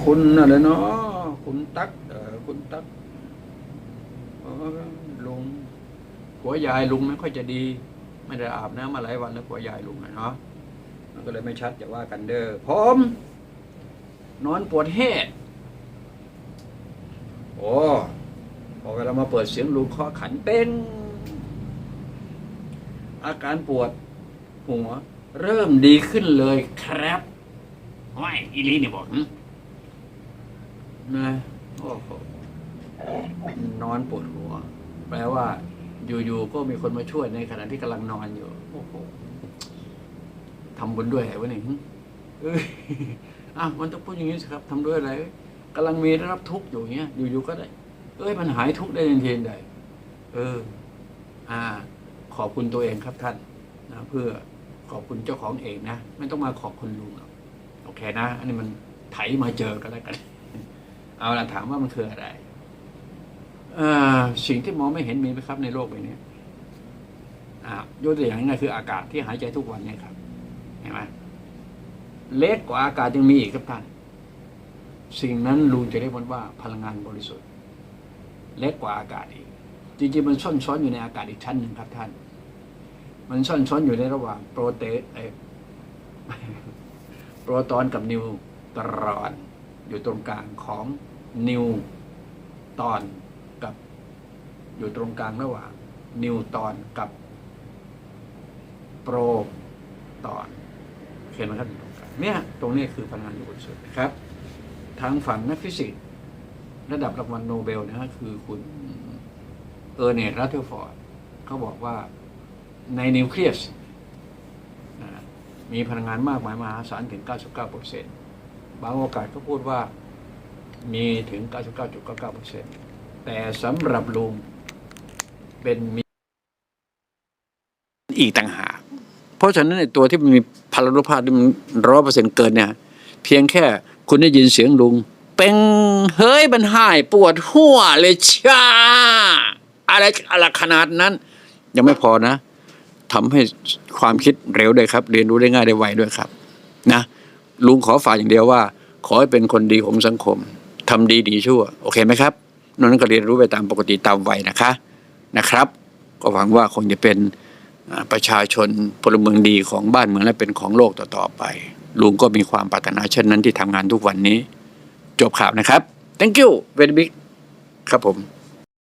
คุณอะไรเนาะคุณตักเออคุณตักลุงหัวยายลุงไม่ค่อยจะดี ไม่ได้อาบน้ำมาหลายวันแล้วหัวยายลุงนะเนาะมันก็เลยไม่ชัดจะว่ากันเด้อผมนอนปวดเหตุโอ้พอเวลามาเปิดเสียงลุงเคาะขันเป็น อาการปวดหัว เริ่มดีขึ้นเลยครับไม่อีลีนี่บอก นะโอ้โหนอนปวดหัว แปลว่า อยู่ๆก็มีคนมาช่วยในขณะที่กำลังนอนอยู่ โอ้โหทำบุญด้วยเหวะนี่หึเอ้ยอ้าวมันต้องพูดอย่างนี้สิครับทำด้วยอะไรกำลังมีได้รับทุกข์อยู่อย่างเงี้ย อยู่ๆก็ได้ เอ้ยมันหายทุกข์ได้ทันทีได้เออ อ่า ขอบคุณตัวเองครับท่านนะเพื่อขอบคุณเจ้าของเองนะไม่ต้องมาขอบคุณลุงหรอกโอเคนะ อันนี้มันไถมาเจอกันแล้วกัน เอาละถามว่ามันคืออะไรเออสิ่งที่มองไม่เห็นมีไหมครับในโลกใบนี้ยกตัวอย่างง่ายคืออากาศที่หายใจทุกวันเนี่ยครับ เห็นไหมเล็กกว่าอากาศยังมีอีกครับท่าน สิ่งนั้นลุงจะเรียกมันว่าพลังงานบริสุทธิ์ เล็กกว่าอากาศอีก จริงๆมันซ่อนช้อนอยู่ในอากาศอีกชั้นหนึ่งครับท่าน มันซ่อนช้อนอยู่ในระหว่างโปรเตเออโปรตอนกับนิวตรอนอยู่ตรงกลางของ นิวตอนกับอยู่ตรงกลางระหว่างนิวตอนกับโปรตอนเห็นไหมครับอยู่ตรงกลางเนี่ยตรงนี้คือพลังงานบริสุทธิ์นะครับ ทางฝั่งนักฟิสิกส์ระดับรางวัลโนเบลนะฮะคือคุณเออร์เนตรัตเทอร์ฟอร์ดเขาบอกว่าในนิวเคลียสมีพลังงานมากมายมหาศาลถึง 99เปอร์เซ็นต์บางโอกาสก็พูดว่า มีถึง 99.99เปอร์เซ็นต์แต่สำหรับลุงเป็นมีอีกต่างหาก เพราะฉะนั้นไอ้ตัวที่มันมีพลานุภาพที่มันร้อยเปอร์เซ็นต์เกินเนี่ย เพียงแค่คุณได้ยินเสียงลุง เป็นเฮ้ยมันหายปวดหัวเลยชาอะไรอะไรขนาดนั้น ยังไม่พอนะทำให้ความคิดเร็วด้วยครับ เรียนรู้ได้ง่ายได้ไวด้วยครับ นะลุงขอฝากอย่างเดียวว่า ขอให้เป็นคนดีของสังคม ทำดีดีชั่ว โอเคไหมครับนนั้นก็เรียนรู้ไปตามปกติตามวัยนะคะนะครับ ก็หวังว่าคงจะเป็นประชาชนพลเมืองดีของบ้านเมืองและเป็นของโลกต่อๆไป ลุงก็มีความปรารถนาเช่นนั้นที่ทำงานทุกวันนี้ จบข่าวนะครับ thank you very big ครับผม